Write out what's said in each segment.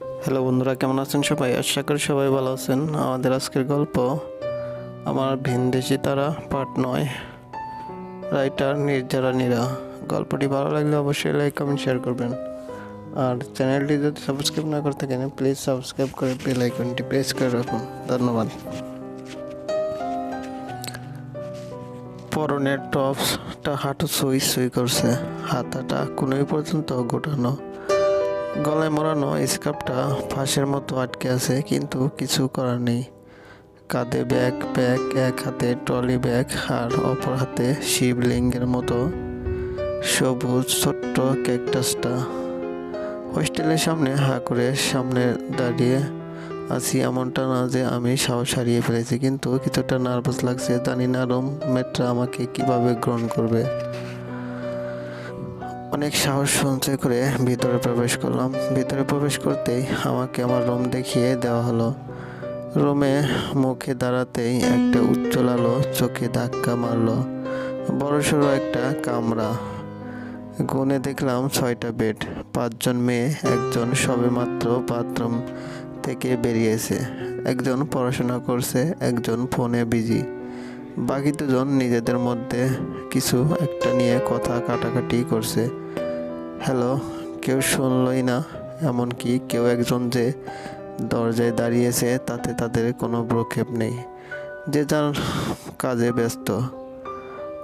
Hello বন্ধুরা, কেমন আছেন সবাই? আশা করি সবাই ভালো আছেন। আমাদের আজকের গল্প আমার ভিনদেশি তারা পার্ট নয়। রাইটার নির্জারা নীরা। গল্পটি ভালো লাগলে অবশ্যই লাইক কমেন্ট শেয়ার করবেন। আর চ্যানেলটি যদি সাবস্ক্রাইব না করে থাকেন প্লিজ সাবস্ক্রাইব করে বেল আইকনটি প্রেস করে রাখুন। ধন্যবাদ। পরনের টপসটা হাঁটু সুই সুই করছে। হাতাটা কোনোই পর্যন্ত গোটানো। গলায় মোড়ানো স্কার্ফটা ফাঁসের মতো আটকে আছে, কিন্তু কিছু করার নেই। কাঁধে ব্যাগ ব্যাগ এক হাতে ট্রলি ব্যাগ আর অপর হাতে শিবলিঙ্গের মতো সবুজ ছোট্ট ক্যাকটাসটা। হোস্টেলের সামনে হা করে সামনে দাঁড়িয়ে আছি এমনটা না যে আমি সাহস হারিয়ে ফেলেছি, কিন্তু কিছুটা নার্ভাস লাগছে। জানি না রোম মেট্রা আমাকে কীভাবে গ্রহণ করবে। অনেক সাহস সঞ্চয় করে ভিতরে প্রবেশ করলাম। ভিতরে প্রবেশ করতেই আমাকে আমার রুম দেখিয়ে দেওয়া হলো। রুমে মুখে দাঁড়াতেই একটা উজ্জ্বল আলো চোখে ধাক্কা মারলো। বড়সড় একটা কামরা। গুনে দেখলাম ছয়টা বেড। পাঁচজন মেয়ে, একজন সবেমাত্র বাথরুম থেকে বেরিয়েছে। একজন পড়াশোনা করছে, একজন ফোনে বিজি। বাকি দুজন নিজেদের মধ্যে কিছু একটা নিয়ে কথা কাটাকাটি করছে। হ্যালো, কেউ শুনলই না। এমনকি কেউ একজন যে দরজায় দাঁড়িয়েছে, তাতে তাদের কোনো প্রক্ষেপ নেই। যে যার কাজে ব্যস্ত।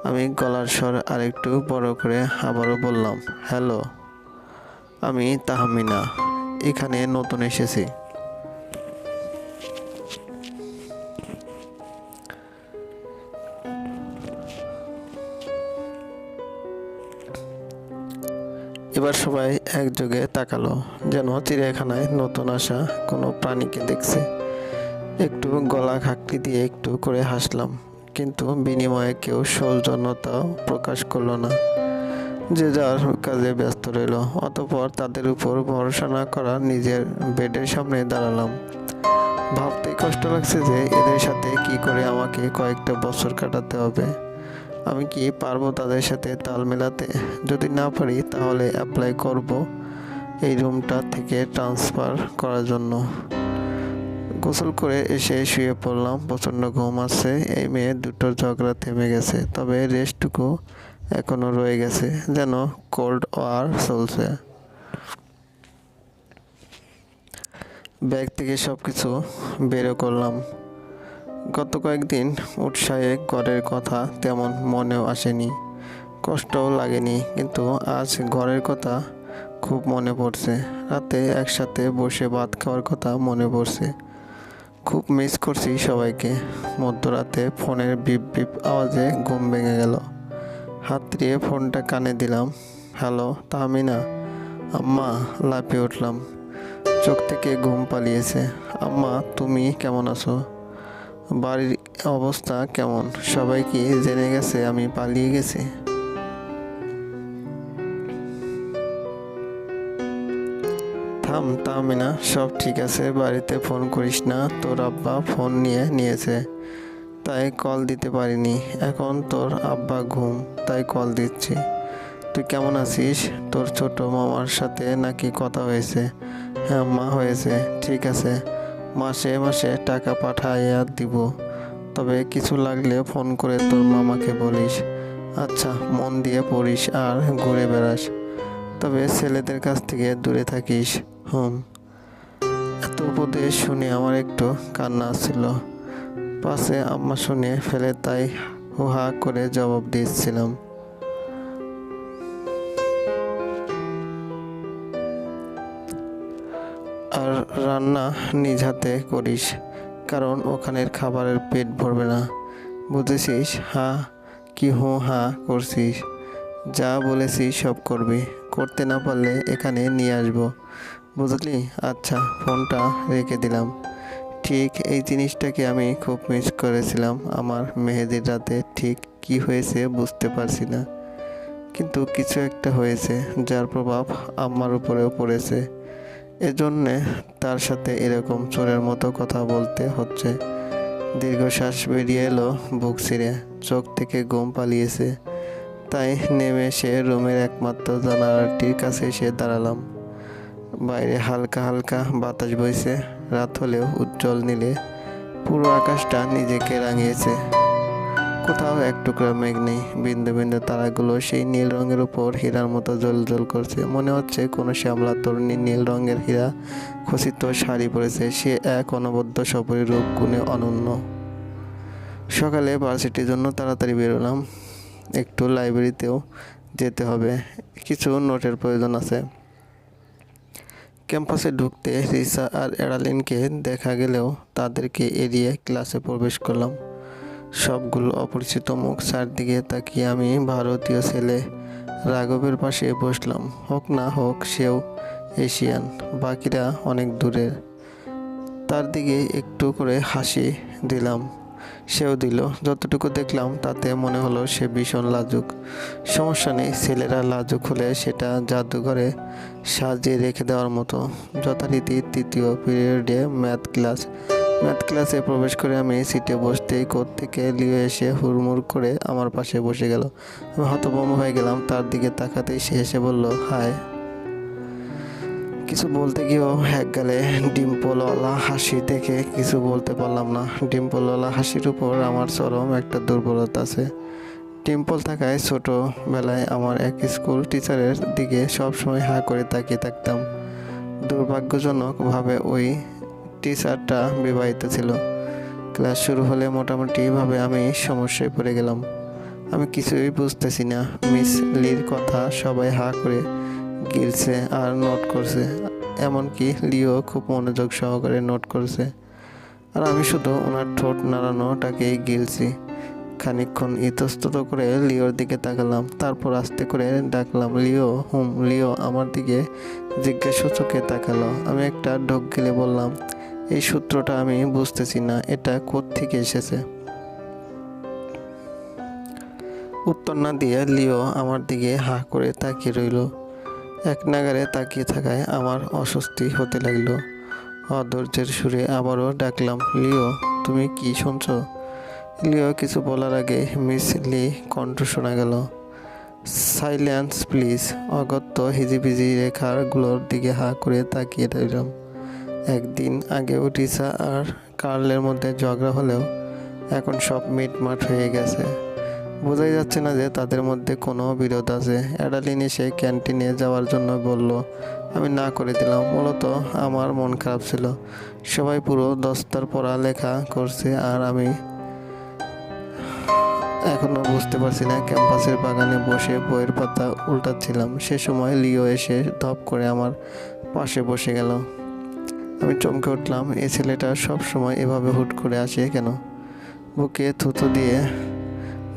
আমি গলার স্বর আরেকটু বড় করে আবারও বললাম, হ্যালো, আমি তাহমিনা। এখানে নতুন এসেছি। এবার সবাই একযোগে তাকালো, যেন চিড়িয়াখানায় নতুন আসা কোনো প্রাণীকে দেখছে। একটু গলা খাকটি দিয়ে একটু করে হাসলাম, কিন্তু বিনিময়ে কেউ সৌজন্যতাও প্রকাশ করল না। যে যার কাজে ব্যস্ত রইল, অতপর তাদের উপর ভরসা না করা নিজের বেডের সামনে দাঁড়ালাম। ভাবতেই কষ্ট লাগছে যে এদের সাথে কি করে আমাকে কয়েকটা বছর কাটাতে হবে। আমি কি পারব তাদের সাথে তাল মেলাতে? যদি না পারি, তাহলে অ্যাপ্লাই করব এই রুমটা থেকে ট্রান্সফার করার জন্য। গোসল করে এসে শুয়ে পড়লাম। প্রচণ্ড ঘুম আছে এই মেয়ে দুটো ঝগড়া থেমে গেছে, তবে রেস্টটুকু এখনও রয়ে গেছে, যেন কোল্ড ওয়ার চলছে। ব্যাগ থেকে সব কিছু বেরো করলাম। গত কয়েকদিন উৎসাহে ঘরের কথা তেমন মনেও আসেনি। কষ্টও লাগেনি, কিন্তু আজ ঘরের কথা খুব মনে পড়ছে। রাতে একসাথে বসে ভাত খাওয়ার কথা মনে পড়ছে। খুব মিস করছি সবাইকে। মধ্যরাতে ফোনের বিপ বিপ আওয়াজে ঘুম ভেঙে গেল। হাত দিয়ে ফোনটা কানে দিলাম। হ্যালো, তাহমিনা? আম্মা, লাফিয়ে উঠলাম। চোখ থেকে ঘুম পালিয়েছে। আম্মা, তুমি কেমন আছো? বাড়ির অবস্থা কেমন? সবাই কি জেনে গেছে আমি পালিয়ে গেছি? থাম তামিনা সব ঠিক আছে, বাড়িতে ফোন করিস না। তোর আব্বা ফোন নিয়ে নিয়েছে, তাই কল দিতে পারিনি। এখন তোর আব্বা ঘুম, তাই কল দিচ্ছি। তুই কেমন আছিস? তোর ছোট মামার সাথে নাকি কথা হয়েছে? হ্যাঁ মা হয়েছে, ঠিক আছে। মাসে মাসে টাকা পাঠাইয়া দিব। তবে কিছু লাগলে ফোন করে তোর মামাকে বলিস। আচ্ছা মন দিয়ে পড়িস আর ঘুরে বেড়াস। তবে ছেলেদের কাছ থেকে দূরে থাকিস। হুম। এত উপদেশ শুনে আমার একটু কান্না আসছিল। পাশে আম্মা শুনে ফেলে তাই হুহা করে জবাব দিচ্ছিলাম। রান্না নিজ হাতে করিস, কারণ ওখানের খাবারের পেট ভরবে না। বুঝেছিস? হা, কি হো হা করছিস? যা বলেছিস সব করবি। করতে না পারলে এখানে নিয়ে আসব। বুঝলি? আচ্ছা ফোনটা রেখে দিলাম। ঠিক এই জিনিসটাকে আমি খুব মিস করেছিলাম আমার মেহেদির রাতে। ঠিক কি হয়েছে বুঝতে পারছি না। কিন্তু কিছু একটা হয়েছে, যার প্রভাব আমার উপরেও পড়েছে। এজন্যে তার সাথে এরকম চোরের মতো কথা বলতে হচ্ছে। দীর্ঘশ্বাস বেরিয়ে এলো বুক ছিঁড়ে, চোখ থেকে ঘুম পালিয়েছে। তাই নেমে এসে রুমের একমাত্র জানালাটির কাছে এসে দাঁড়ালাম। বাইরে হালকা হালকা বাতাস বইছে, রাত হলেও উজ্জ্বল নীলে। পুরো আকাশটা নিজেকে রাঙিয়েছে। কোথাও এক টুকরা মেঘ নেই। বিন্দু বিন্দু তারাগুলো সেই নীল রঙের উপর হীরার মতো জল জল করছে। মনে হচ্ছে কোনো শ্যামলা তরুণী নীল রঙের হীরা খচিত শাড়ি পরেছে। সে এক অনবদ্য সপরি রূপ গুণে অনন্য। সকালে ভার্সিটির জন্য তাড়াতাড়ি বেরোলাম। একটু লাইব্রেরিতেও যেতে হবে। কিছু নোটের প্রয়োজন আছে। ক্যাম্পাসে ঢুকতে রিসা আর এরালিনকে দেখা গেলেও তাদেরকে এড়িয়ে ক্লাসে প্রবেশ করলাম। সবগুলো অপরিচিত মুখ চারদিকে তাকিয়ে আমি ভারতীয় ছেলে রাঘবের পাশে বসলাম। হোক না হোক, সেও এশিয়ান, বাকিরা অনেক দূরের। তার দিকে একটু করে হাসি দিলাম। সেও দিল, যতটুকু দেখলাম, তাতে মনে হলো সে ভীষণ লাজুক। সমস্যা নেই, ছেলেরা লাজুক হলে সেটা জাদুঘরে সাজিয়ে রেখে দেওয়ার মতো। যথারীতি তৃতীয় পিরিয়ডে ম্যাথ ক্লাস ম্যাথ ক্লাসে প্রবেশ করে আমি সিটে বসতেই থেকে লিয়ে এসে হুড়মুড় করে আমার পাশে বসে গেল। আমি হতভম্ব হয়ে গেলাম, তার দিকে তাকাতেই সে এসে বলল, হায়, কিছু বলতে গিয়েও এক গেলে ডিম্পলওয়ালা হাসি দেখে কিছু বলতে পারলাম না। ডিম্পলওয়ালা হাসির উপর আমার চরম একটা দুর্বলতা আছে। ডিম্পল থাকায় ছোটোবেলায় আমার এক স্কুল টিচারের দিকে সবসময় হা করে তাকিয়ে থাকতাম। দুর্ভাগ্যজনকভাবে ওই টিচারটা বিবাহিত ছিল। ক্লাস শুরু হলে মোটামুটিভাবে আমি সমস্যায় পড়ে গেলাম। আমি কিছুই বুঝতেছি না। মিস লির কথা সবাই হা করে গিলছে আর নোট করছে। এমনকি লিও খুব মনোযোগ সহকারে নোট করছে। আর আমি শুধু ওনার ঠোঁট নাড়ানোটাকেই গিলছি। খানিকক্ষণ ইতস্তত করে লিওর দিকে তাকালাম। তারপর আস্তে করে ডাকলাম, লিও, হুম, লিও, আমার দিকে জিজ্ঞাসা চোখে তাকালো। আমি একটা ঢোক গেলে বললাম এই সূত্রটা আমি বুঝতেছি না, এটা থেকে এসেছে? উত্তর না দিয়ে লিও আমার দিকে হা করে তাকিয়ে রইল। এক নাগারে তাকিয়ে থাকায় আমার অস্বস্তি হতে লাগল। অধৈর্যের সুরে আবারও ডাকলাম, লিও, তুমি কি শুনছ? লিও কিছু বলার আগে মিস লি কণ্ঠ শোনা গেল। Silence, please. অগত্য হিজিবিজি রেখারগুলোর দিকে হা করে তাকিয়ে রইলাম। একদিন আগে উঠিসা আর কার্লের মধ্যে ঝগড়া হলেও এখন সব মিটমাট হয়ে গেছে। বোঝাই যাচ্ছে না যে তাদের মধ্যে কোনো বিরোধ আছে। অ্যাডালিন এসে ক্যান্টিনে যাওয়ার জন্য বলল, আমি না করে দিলাম, মূলত আমার মন খারাপ ছিল। সবাই পুরো দস্তার পড়া লেখা করছে আর আমি এখনও বুঝতে পারছি না ক্যাম্পাসের বাগানে বসে বইয়ের পাতা উল্টাচ্ছিলাম। সে সময় লিও এসে ধপ করে আমার পাশে বসে গেল। আমি চমকে উঠলাম, এই ছেলেটা সব সময় এভাবে হুট করে আসে কেন? বুকে থুতু দিয়ে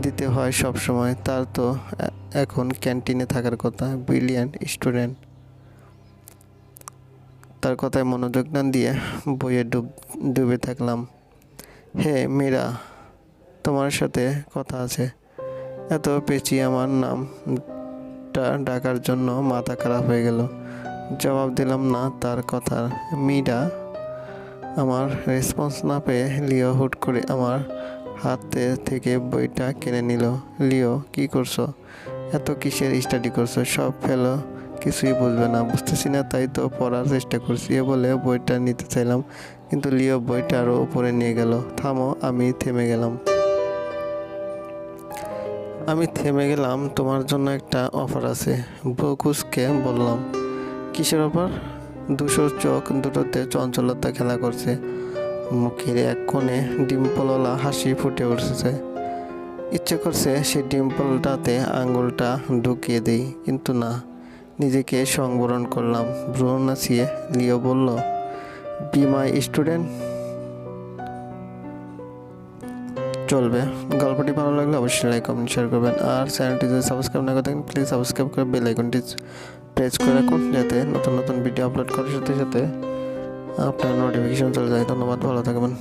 দিতে হয় সব সময়, তার তো এখন ক্যান্টিনে থাকার কথা, ব্রিলিয়ান্ট স্টুডেন্ট। তার কথায় মনোযোগ না দিয়ে বইয়ে ডুব, ডুবে থাকলাম। হে মীরা তোমার সাথে কথা আছে। এত পেঁচি আমার নামটা ডাকার জন্য মাথা খারাপ হয়ে গেল। জবাব দিলাম না, তার কথার মিডা আমার রেসপন্স না পেয়ে লিও হুট করে আমার হাতে থেকে বইটা কিনে নিল। লিও, কি করছ? এত কিসের স্টাডি করছ? সব ফেলো, কিছুই বুঝবে না। বুঝতেছি না, তাই তো পড়ার চেষ্টা করছি। এ বলে বইটা নিতে চাইলাম, কিন্তু লিও বইটা আরও উপরে নিয়ে গেল। থামো, আমি থেমে গেলাম। আমি থেমে গেলাম, তোমার জন্য একটা অফার আছে। বকুসকে বললাম। কিসের ওপর দুশো চোখ দুটোতে চঞ্চলতা খেলা করছে। মুখের এক কোণে ডিম্পলওয়ালা হাসি ফুটে উঠেছে। ইচ্ছে করছে সে ডিম্পলটাতে আঙুলটা ঢুকিয়ে দিই, কিন্তু না। নিজেকে সংবরণ করলাম। ভ্রু নাচিয়ে লিও বলল, বি মাই স্টুডেন্ট? চলবে। গল্পটি ভালো লাগলে অবশ্যই লাইক, কমেন্ট শেয়ার করবেন। আর চ্যানেলটি যদি সাবস্ক্রাইব না করে থাকেন প্লিজ সাবস্ক্রাইব করে বেল আইকনটি প্রেস করে রাখুন যাতে নতুন নতুন ভিডিও আপলোড করার সাথে সাথে আপনার নোটিফিকেশন চলে যায়। ধন্যবাদ, ভালো থাকবেন।